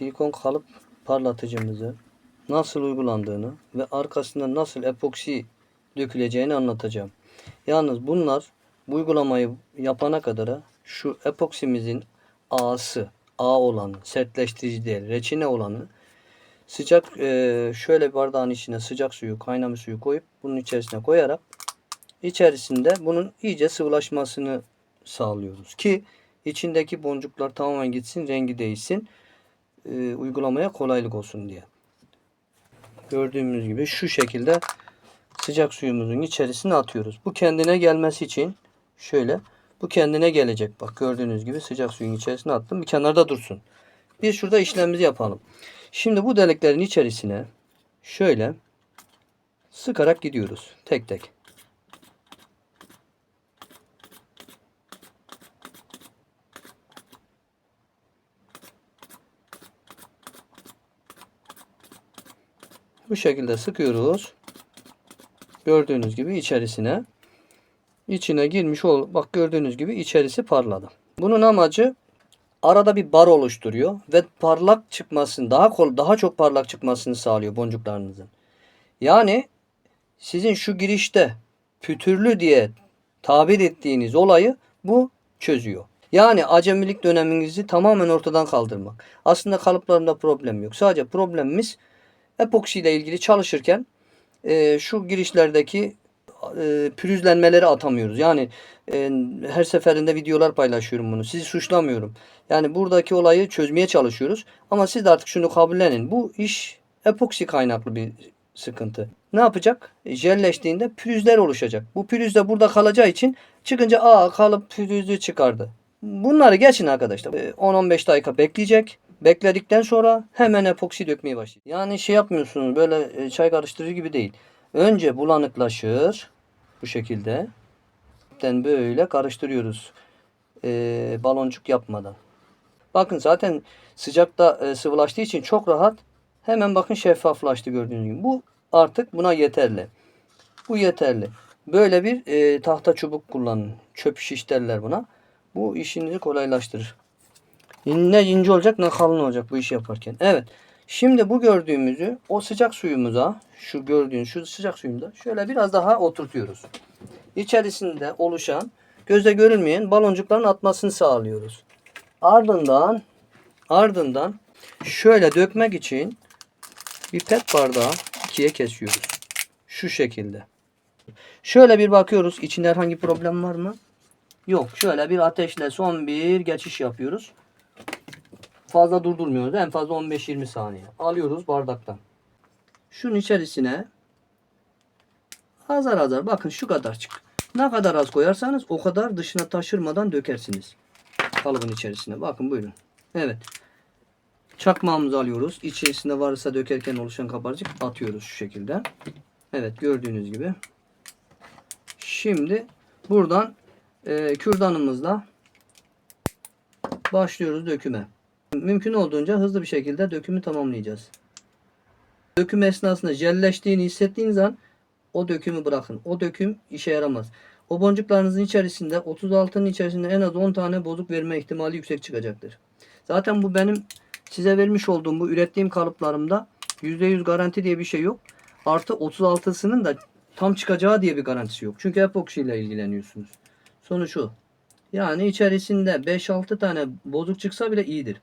silikon kalıp parlatıcımızı nasıl uygulandığını ve arkasında nasıl epoksi döküleceğini anlatacağım. Yalnız bunlar bu uygulamayı yapana kadar şu epoksimizin A'sı, A olanı, sertleştirici değil, reçine olanı sıcak eee, şöyle bardağın içine sıcak suyu, kaynamış suyu koyup bunun içerisine koyarak içerisinde bunun iyice sıvılaşmasını sağlıyoruz ki içindeki boncuklar tamamen gitsin, rengi değişsin, eee, uygulamaya kolaylık olsun diye. Gördüğümüz gibi şu şekilde sıcak suyumuzun içerisine atıyoruz. Bu kendine gelmesi için şöyle bu kendine gelecek. Bak gördüğünüz gibi sıcak suyun içerisine attım. Bir kenarda dursun. Biz şurada işlemimizi yapalım. Şimdi bu deliklerin içerisine şöyle sıkarak gidiyoruz. Tek tek. Bu şekilde sıkıyoruz. Gördüğünüz gibi içerisine içine girmiş ol. Bak gördüğünüz gibi içerisi parladı. Bunun amacı arada bir bar oluşturuyor ve parlak çıkmasını daha kol daha çok parlak çıkmasını sağlıyor boncuklarınızın. Yani sizin şu girişte pütürlü diye tabir ettiğiniz olayı bu çözüyor. Yani acemilik döneminizi tamamen ortadan kaldırmak. Aslında kalıplarında problem yok. Sadece problemimiz epoksi ile ilgili çalışırken e, şu girişlerdeki e, pürüzlenmeleri atamıyoruz. Yani e, her seferinde videolar paylaşıyorum bunu. Sizi suçlamıyorum. Yani buradaki olayı çözmeye çalışıyoruz. Ama siz de artık şunu kabullenin. Bu iş epoksi kaynaklı bir sıkıntı. Ne yapacak? E, Jelleştiğinde pürüzler oluşacak. Bu pürüz de burada kalacağı için çıkınca aa kalıp pürüzü çıkardı. Bunları geçin arkadaşlar. E, 10-15 dakika bekleyecek. Bekledikten sonra hemen epoksi dökmeye başlayacak. Yani şey yapmıyorsunuz böyle e, çay karıştırıcı gibi değil. Önce bulanıklaşır. Bu şekilde. Böyle karıştırıyoruz. E, baloncuk yapmadan. Bakın zaten sıcakta e, sıvılaştığı için çok rahat. Hemen bakın şeffaflaştı gördüğünüz gibi. Bu artık buna yeterli. Bu yeterli. Böyle bir e, tahta çubuk kullanın. Çöp şiş derler buna. Bu işinizi kolaylaştırır. Ne ince olacak ne kalın olacak bu işi yaparken. Evet. Şimdi bu gördüğümüzü o sıcak suyumuza şu gördüğünüz şu sıcak suyumuza şöyle biraz daha oturtuyoruz. İçerisinde oluşan gözle görülmeyen baloncukların atmasını sağlıyoruz. Ardından ardından şöyle dökmek için bir pet bardağı ikiye kesiyoruz. Şu şekilde. Şöyle bir bakıyoruz içinde herhangi problem var mı? Yok. Şöyle bir ateşle son bir geçiş yapıyoruz. Fazla durdurmuyoruz. En fazla 15-20 saniye. Alıyoruz bardaktan. Şunun içerisine azar azar bakın şu kadar çık. Ne kadar az koyarsanız o kadar dışına taşırmadan dökersiniz. Kalıbın içerisine. Bakın buyurun. Evet. Çakmağımızı alıyoruz. İçerisinde varsa dökerken oluşan kabarcık atıyoruz şu şekilde. Evet gördüğünüz gibi. Şimdi buradan e, kürdanımızla başlıyoruz döküme. Mümkün olduğunca hızlı bir şekilde dökümü tamamlayacağız. Döküm esnasında jelleştiğini hissettiğiniz an o dökümü bırakın. O döküm işe yaramaz. O boncuklarınızın içerisinde 36'nın içerisinde en az 10 tane bozuk verme ihtimali yüksek çıkacaktır. Zaten bu benim size vermiş olduğum bu ürettiğim kalıplarımda %100 garanti diye bir şey yok. Artı 36'sının da tam çıkacağı diye bir garantisi yok. Çünkü epoksi ile ilgileniyorsunuz. Sonuç o. Yani içerisinde 5-6 tane bozuk çıksa bile iyidir.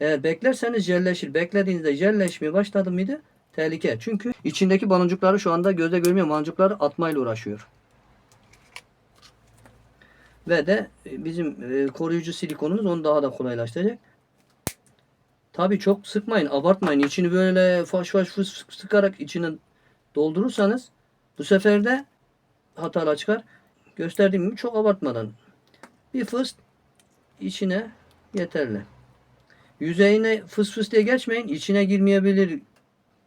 Eğer beklerseniz jelleşir. Beklediğinizde jelleşmeye başladı mıydı? Tehlike. Çünkü içindeki baloncukları şu anda gözle görmüyor. Baloncukları atmayla uğraşıyor. Ve de e, bizim e, koruyucu silikonumuz onu daha da kolaylaştıracak. Tabii çok sıkmayın, abartmayın. İçini böyle faş faş fıs sıkarak içine doldurursanız bu sefer de hatalar çıkar. Gösterdiğim gibi çok abartmadan bir fıst içine yeterli. Yüzeyine fıs fıs diye geçmeyin. içine girmeyebilir.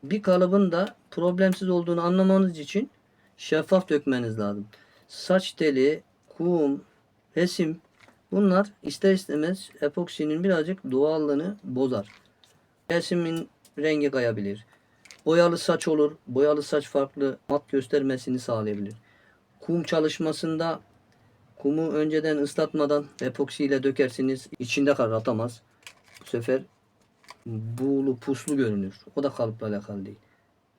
Bir kalıbın da problemsiz olduğunu anlamanız için şeffaf dökmeniz lazım. Saç teli, kum, resim bunlar ister istemez epoksinin birazcık doğallığını bozar. Resimin rengi kayabilir. Boyalı saç olur. Boyalı saç farklı mat göstermesini sağlayabilir. Kum çalışmasında kumu önceden ıslatmadan epoksi ile dökersiniz. içinde kalır atamaz. Bu sefer buğulu, puslu görünür. O da kalıpla alakalı değil.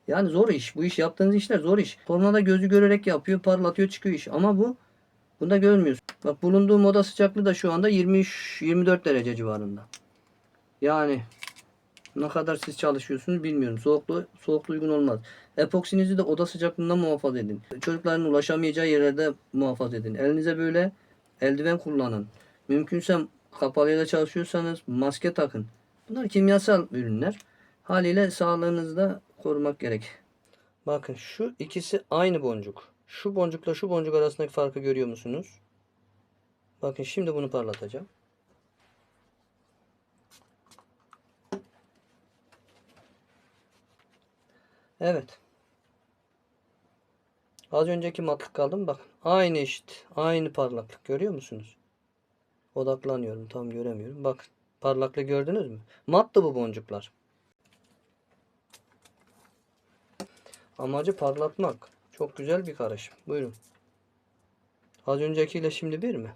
Yani zor iş. Bu iş yaptığınız işler zor iş. Tornada gözü görerek yapıyor, parlatıyor, çıkıyor iş. Ama bu bunda görmüyorsun. Bak bulunduğum oda sıcaklığı da şu anda 23-24 derece civarında. Yani ne kadar siz çalışıyorsunuz bilmiyorum. Soğuklu, soğuklu uygun olmaz. Epoksinizi de oda sıcaklığında muhafaza edin. Çocukların ulaşamayacağı yerlerde muhafaza edin. Elinize böyle eldiven kullanın. Mümkünse kapalıyla çalışıyorsanız maske takın. Bunlar kimyasal ürünler. Haliyle sağlığınızı da korumak gerek. Bakın şu ikisi aynı boncuk. Şu boncukla şu boncuk arasındaki farkı görüyor musunuz? Bakın şimdi bunu parlatacağım. Evet. Az önceki matlık kaldı mı? Bakın. Aynı eşit. Aynı parlaklık. Görüyor musunuz? Odaklanıyorum. Tam göremiyorum. Bakın. Parlaklığı gördünüz mü? Mattı bu boncuklar. Amacı parlatmak. Çok güzel bir karışım. Buyurun. Az öncekiyle şimdi bir mi?